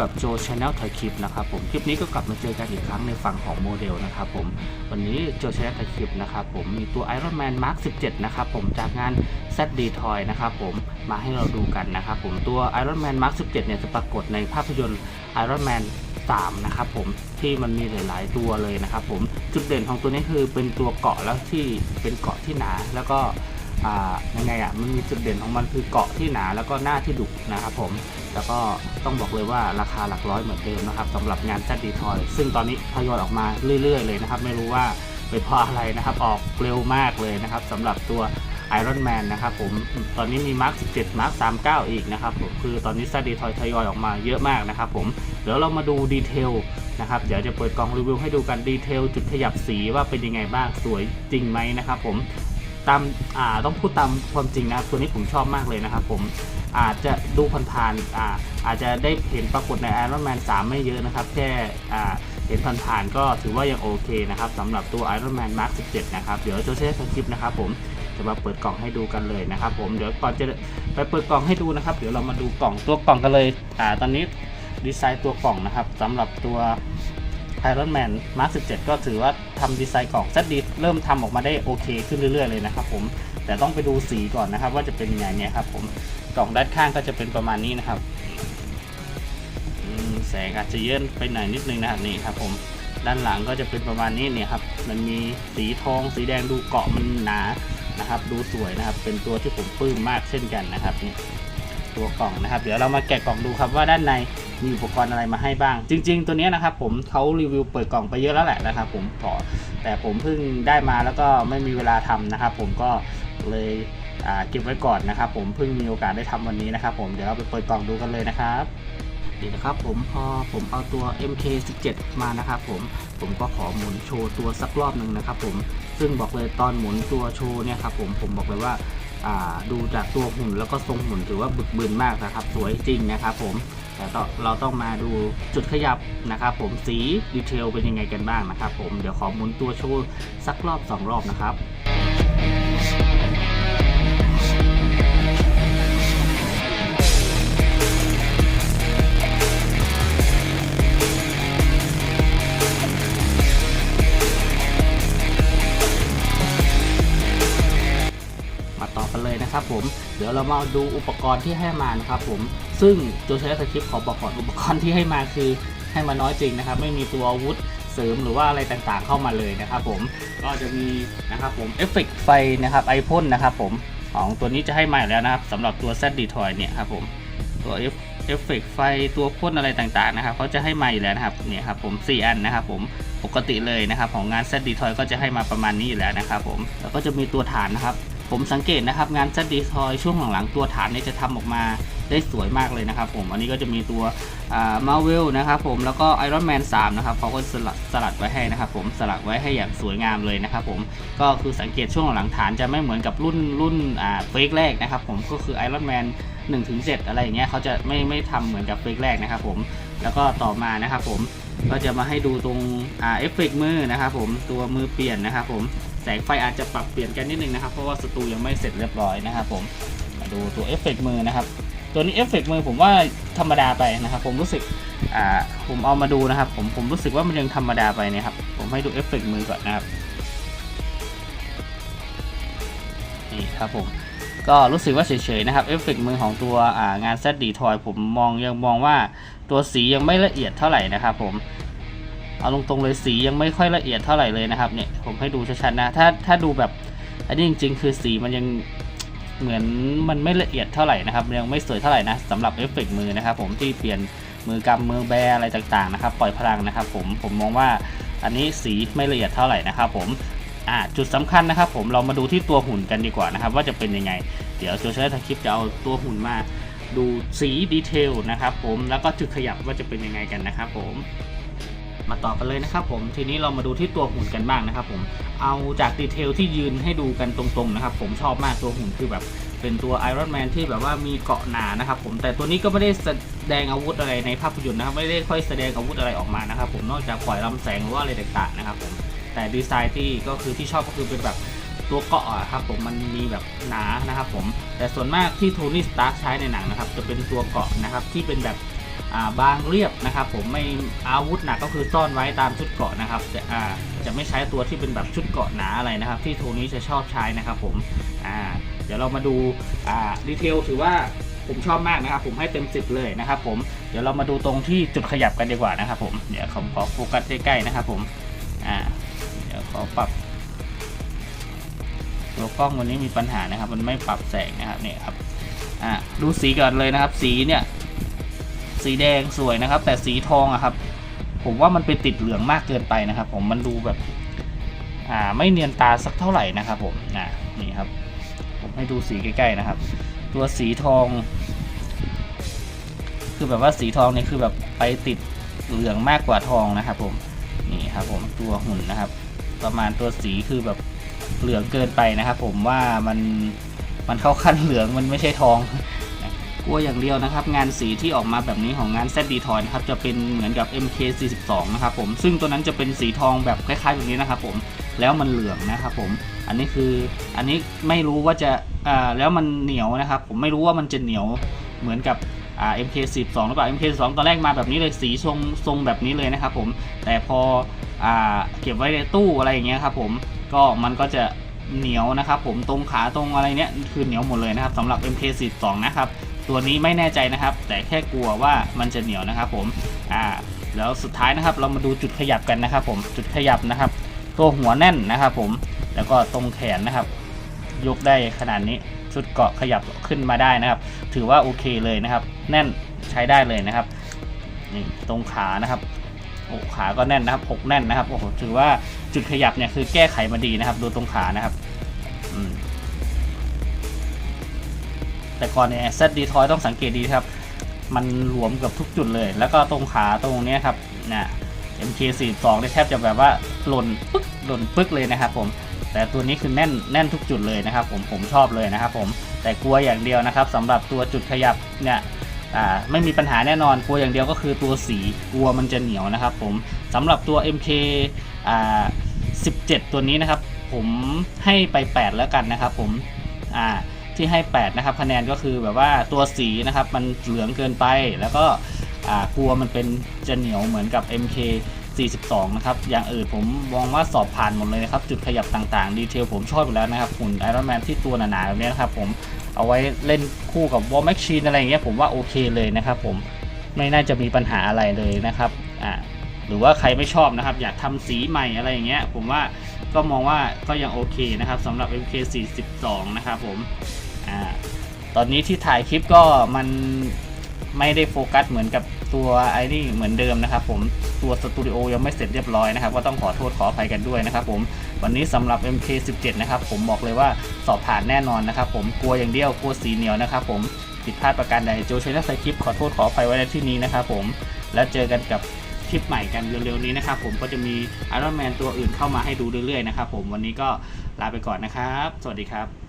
กับโจชาแนลถ่ายคลิปนะครับผมคลิปนี้ก็กลับมาเจอกันอีกครั้งในฝั่งของโมเดลนะครับผมวันนี้โจชาแนลถ่ายคลิปนะครับผมมีตัว Iron Man Mark 17 นะครับผมจากงาน ZD Toy นะครับผมมาให้เราดูกันนะครับผมตัว Iron Man Mark 17 เนี่ยจะปรากฏในภาพยนตร์ Iron Man 3นะครับผมที่มันมีหลาย ๆ ตัวเลยนะครับผมจุดเด่นของตัวนี้คือเป็นตัวเกาะแล้วที่เป็นเกาะที่หนาแล้วก็ยังไงอะมันมีจุดเด่นของมันคือเกาะที่หนาแล้วก็หน้าที่ดุนะครับผมแล้วก็ ต้องบอกเลยว่าราคาหลักร้อยเหมือนเดิมนะครับสำหรับงาน ZD Toy ซึ่งตอนนี้ทยอยออกมาเรื่อย ๆ เลยนะครับ ไม่รู้ว่าเป็นเพราะอะไรนะครับออกเร็วมากเลยนะครับสำหรับตัว Iron Man นะครับผมตอนนี้มี Mark 17 Mark 39 อีกนะครับผมคือตอนนี้ ZD Toy ทยอยออกมาเยอะมากนะครับผมเดี๋ยวเรามาดูดีเทลนะครับเดี๋ยวจะเปิดกล่องรีวิวให้ดูกันดีเทลจุดขยับสีว่าเป็นยังไงบ้างสวยจริงไหมนะครับผม ตามอ่าต้องพูดตามความจริงนะตัวนี้ผมชอบมากเลยนะครับผมอาจจะดูผ่านๆอ่าอาจจะได้เห็นปรากฏใน Iron Man 3 ไม่เยอะนะครับ แค่อ่าเห็นผ่านๆก็ถือว่ายังโอเคนะครับสำหรับตัว Iron Man Mark 17 นะครับ เดี๋ยวโจเซ่สคริปต์นะครับผมจะมาเปิดกล่องให้ดูกันเลยนะครับผมเดี๋ยวก่อนจะไปเปิดกล่องให้ดูนะครับ เดี๋ยวเรามาดูกล่องตัวกล่องกันเลยอ่าตอนนี้ดีไซน์ตัวกล่องนะครับสำหรับตัว Iron Man Mark 17 ก็ถือว่าทำดีไซน์กล่องซัดดีเริ่มทำออกมาได้โอเคขึ้นเรื่อยๆเลยนะครับผม แต่ต้องไปดูสีก่อนนะครับ ว่าจะเป็นยังไงเนี่ยครับผม กล่องด้านข้างก็จะเป็นประมาณนี้นะครับแสงอาจจะเยื่นไปหน่อยนิดนึงนะครับนี่ครับผม ด้านหลังก็จะเป็นประมาณนี้เนี่ยครับ มันมีสีทอง สีแดงดูเกาะมันหนานะครับ ดูสวยนะครับ เป็นตัวที่ผมปลื้มมากเช่นกันนะครับนี่ ตัวกล่องนะครับ เดี๋ยวเรามาแกะกล่องดูครับว่าด้านในมีอุปกรณ์อะไรมาให้บ้าง จริง ๆ ตัวนี้นะครับผมเขารีวิวเปิดกล่องไปเยอะแล้วแหละนะครับ ผมขอแต่ผมเพิ่งได้มาแล้วก็ไม่มีเวลาทำนะครับ ผมก็เลยเก็บไว้ก่อนนะครับ ผมเพิ่งมีโอกาสได้ทำวันนี้นะครับ ผมเดี๋ยวเราไปเปิดกล่องดูกันเลยนะครับนี่นะครับผมพอผมเอาตัว MK17 มานะครับผมผมก็ขอหมุนโชว์ตัวสักรอบหนึ่งนะครับ ผมซึ่งบอกเลยตอนหมุนตัวโชว์เนี่ยครับผมผมบอกเลยว่า ดูจากตัวหุ่นแล้วก็ทรงหุ่นถือว่าบึกบึนมากนะครับ สวยจริงนะครับผมแต่เราต้องมาดูจุดขยับนะครับ ผมสีดีเทลเป็นยังไงกันบ้างนะครับ ผมเดี๋ยวขอหมุนตัวโชว์สักรอบสองรอบนะครับ ผม เดี๋ยวเรามาดูอุปกรณ์ที่ให้มานะครับผมซึ่งโจเซฟสคริปขอบอกก่อนอุปกรณ์ที่ให้มาคือให้มาน้อยจริงนะครับ ไม่มีตัวอาวุธเสริมหรือว่าอะไรต่างๆเข้ามาเลยนะครับผมก็จะมีนะครับผมเอฟเฟกต์ไฟนะครับไอพ่นนะครับผมของตัวนี้จะให้มาอยู่แล้วนะครับสำหรับตัว Z d t o y เนี่ยครับผมตัวเอฟเฟกต์ไฟตัวพ่นอะไรต่างๆนะครับเขาจะให้มาอยู่แล้วนะครับเนี่ยครับผม 4 อันนะครับผมปกติเลยนะครับของงาน Z d t o y ก็จะให้มาประมาณนี้อยู่แล้วนะครับผมแล้วก็จะมีตัวฐานนะครับ ผมสังเกตนะครับงาน Z d t o y ช่วงหลังๆตัวฐานเนี่ยจะทำออกมาได้สวยมากเลยนะครับผมอันนี้ก็จะมีตัวมาเวลนะครับผมแล้วก็ Iron Man 3นะครับเขาก็สลัดสลัดไว้ให้นะครับผมสลักไว้ให้อย่างสวยงามเลยนะครับผมก็คือสังเกตช่วงหลังฐานจะไม่เหมือนกับรุ่นรุ่นอ่าเฟกแรกนะครับผมก็คือ Iron Man 1ถึง7อะไรอย่างเงี้ยเขาจะไม่ไม่ทำเหมือนกับเฟกแรกนะครับผมแล้วก็ต่อมานะครับผมก็จะมาให้ดูตรงอ่าเอฟเฟกมือนะครับผมตัวมือเปลี่ยนนะครับผม แสงไฟอาจจะปรับเปลี่ยนกันนิดนึงนะครับ เพราะว่าสตูยังไม่เสร็จเรียบร้อยนะครับผมมาดูตัวเอฟเฟกมือนะครับ ตัวนี้เอฟเฟกต์มือผมว่าธรรมดาไปนะครับ ผมรู้สึกอ่าผมเอามาดูนะครับ ผมผมรู้สึกว่ามันยังธรรมดาไปเนี่ยครับผมให้ดูเอฟเฟกต์มือก่อนนะครับนี่ครับผมก็รู้สึกว่าเฉยๆนะครับเอฟเฟกต์มือของตัวอ่างาน ZD Toy ผมมองยังมองว่าตัวสียังไม่ละเอียดเท่าไหร่นะครับผม เอาตรงๆเลยสียังไม่ค่อยละเอียดเท่าไหร่เลยนะครับเนี่ยผมให้ดูชัดๆนะถ้าถ้าดูแบบอันนี้จริง ๆ คือสีมันยังเหมือนมันไม่ละเอียดเท่าไหร่นะครับยังไม่สวยเท่าไหร่นะสำหรับเอฟเฟกต์มือนะครับผมที่เปลี่ยนมือกำมือแบอะไรต่างๆนะครับปล่อยพลังนะครับผมผมมองว่าอันนี้สีไม่ละเอียดเท่าไหร่นะครับผมอ่าจุดสำคัญนะครับผมเรามาดูที่ตัวหุ่นกันดีกว่านะครับว่าจะเป็นยังไง เดี๋ยวโจเชอร์ทคลิปจะเอาตัวหุ่นมาดูสีดีเทลนะครับผมแล้วก็จุดขยับว่าจะเป็นยังไงกันนะครับผม มาต่อกันเลยนะครับผมทีนี้เรามาดูที่ตัวหุ่นกันบ้างนะครับผมเอาจากดีเทลที่ยืนให้ดูกันตรงๆนะครับผมชอบมากตัวหุ่นคือแบบเป็นตัว Iron Man ที่แบบว่ามีเกาะหนานะครับผมแต่ตัวนี้ก็ไม่ได้แสดงอาวุธอะไรในภาพยนตร์นะครับไม่ได้ค่อยแสดงอาวุธอะไรออกมานะครับผมนอกจากปล่อยลำแสงหรือว่าอะไรต่างๆนะครับผมแต่ดีไซน์ที่ก็คือที่ชอบก็คือเป็นแบบตัวเกาะอะครับผมมันมีแบบหนานะครับผมแต่ส่วนมากที่โทนี่สตาร์ใช้ในหนังนะครับจะเป็นตัวเกาะนะครับที่เป็นแบบ บางเรียบนะครับผมไม่อาวุธหนักก็คือซ่อนไว้ตามชุดเกาะนะครับจะจะไม่ใช้ตัวที่เป็นแบบชุดเกาะหนาอะไรนะครับ ที่โทนี้จะชอบใช้นะครับผมเดี๋ยวเรามาดูดีเทลถือว่าผมชอบมากนะครับ ผมให้เต็ม 10 เลยนะครับผมเดี๋ยวเรามาดูตรงที่จุดขยับกันดีกว่านะครับผมเดี๋ยวผมขอโฟกัสใกล้ๆนะครับผมเดี๋ยวขอปรับตัวกล้องวันนี้มีปัญหานะครับ มันไม่ปรับแสงนะครับเนี่ยครับดูสีก่อนเลยนะครับ สีเนี่ย สีแดงสวยนะครับ แต่สีทองอะครับ ผมว่ามันไปติดเหลืองมากเกินไปนะครับ ผมมันดูแบบอ่าไม่เนียนตาสักเท่าไหร่นะครับ ผมอ่านี่ครับ ผมให้ดูสีใกล้ๆนะครับ ตัวสีทอง คือแบบว่าสีทองเนี่ยคือแบบไปติดเหลืองมากกว่าทองนะครับ ผมนี่ครับผมตัวหุ่นนะครับ ประมาณตัวสีคือแบบเหลืองเกินไปนะครับ ผมว่ามันมันเข้าขั้นเหลืองมันไม่ใช่ทอง กลัวอย่างเดียวนะครับ งานสีที่ออกมาแบบนี้ของงาน z d ทอยนะครับจะเป็นเหมือนกับ MK42 นะครับผมซึ่งตัวนั้นจะเป็นสีทองแบบคล้ายๆแบบนี้นะครับผมแล้วมันเหลืองนะครับผมอันนี้คืออันนี้ไม่รู้ว่าจะอ่าแล้วมันเหนียวนะครับผมไม่รู้ว่ามันจะเหนียวเหมือนกับอ่า MK42 หรือเปล่า MK12 ตอนแรกมาแบบนี้เลยสีทรงทรงแบบนี้เลยนะครับผมแต่พออ่าเก็บไว้ในตู้อะไรอย่างเงี้ยครับผมก็มันก็จะเหนียวนะครับผมตรงขาตรงอะไรเนี้ยคือเหนียวหมดเลยนะครับสำหรับ MK42 นะครับ ตัวนี้ไม่แน่ใจนะครับ แต่แค่กลัวว่ามันจะเหนียวนะครับผมอ่าแล้วสุดท้ายนะครับเรามาดูจุดขยับกันนะครับ ผมจุดขยับนะครับ ตัวหัวแน่นนะครับ ผมแล้วก็ตรงแขนนะครับ ยกได้ขนาดนี้ชุดเกาะขยับขึ้นมาได้นะครับ ถือว่าโอเคเลยนะครับ แน่นใช้ได้เลยนะครับนี่ตรงขานะครับโอ้ขาก็แน่นนะครับอกแน่นนะครับโอ้โหถือว่าจุดขยับเนี่ยคือแก้ไขมาดีนะครับ ดูตรงขานะครับ อืม แต่ก่อนเนี่ยเซตดีทอยต้องสังเกตดีครับ มันหลวมเกับทุกจุดเลย แล้วก็ตรงขาตรงนี้ครับนะ MK42 เนี่ยแทบจะแบบว่าหล่นปึ๊กหล่นปึ๊กเลยนะครับผมแต่ตัวนี้คือแน่นแน่นทุกจุดเลยนะครับผมผมชอบเลยนะครับผมแต่กลัวอย่างเดียวนะครับสำหรับตัวจุดขยับเนี่ยไม่มีปัญหาแน่นอนกลัวอย่างเดียวก็คือตัวสีกลัวมันจะเหนียวนะครับผมสำหรับตัว MK17 ตัวนี้นะครับ ผมให้ไป 8 แล้วกันนะครับผมอ่า ที่ให้ 8 นะครับ คะแนนก็คือแบบว่าตัวสีนะครับ มันเหลืองเกินไปแล้วก็กลัวมันเป็นจะเหนียวเหมือนกับ MK 42 นะครับ อย่างอื่นผมมองว่าสอบผ่านหมดเลยนะครับ จุดขยับต่างๆ ดีเทลผมชอบอยู่แล้วนะครับหุ่นไอรอนแมนที่ตัวหนาๆแบบนี้นะครับผมเอาไว้เล่นคู่กับวอลแมชชีนอะไรอย่างเงี้ยผมว่าโอเคเลยนะครับผมไม่น่าจะมีปัญหาอะไรเลยนะครับอ่าหรือว่าใครไม่ชอบนะครับ อยากทำสีใหม่อะไรอย่างเงี้ยผมว่าก็มองว่าก็ยังโอเคนะครับสำหรับ MK42 นะครับผม อ่าตอนนี้ที่ถ่ายคลิปก็มันไม่ได้โฟกัสเหมือนกับตัวไอ้นี่เหมือนเดิมนะครับผมตัวสตูดิโอยังไม่เสร็จเรียบร้อยนะครับก็ต้องขอโทษขออภัยกันด้วยนะครับผมวันนี้สำหรับ MK17 นะครับผมบอกเลยว่าสอบผ่านแน่นอนนะครับผมกลัวอย่างเดียวกลัวสีเหนียวนะครับผมผิดพลาดประการใดโจชัยนักไซคลิปขอโทษขออภัยไว้ในที่นี้นะครับผมแล้วเจอกันกับคลิปใหม่กันเร็วๆนี้นะครับผมก็จะมี Iron Man ตัวอื่นเข้ามาให้ดูเรื่อยๆนะครับผมวันนี้ก็ลาไปก่อนนะครับ สวัสดีครับ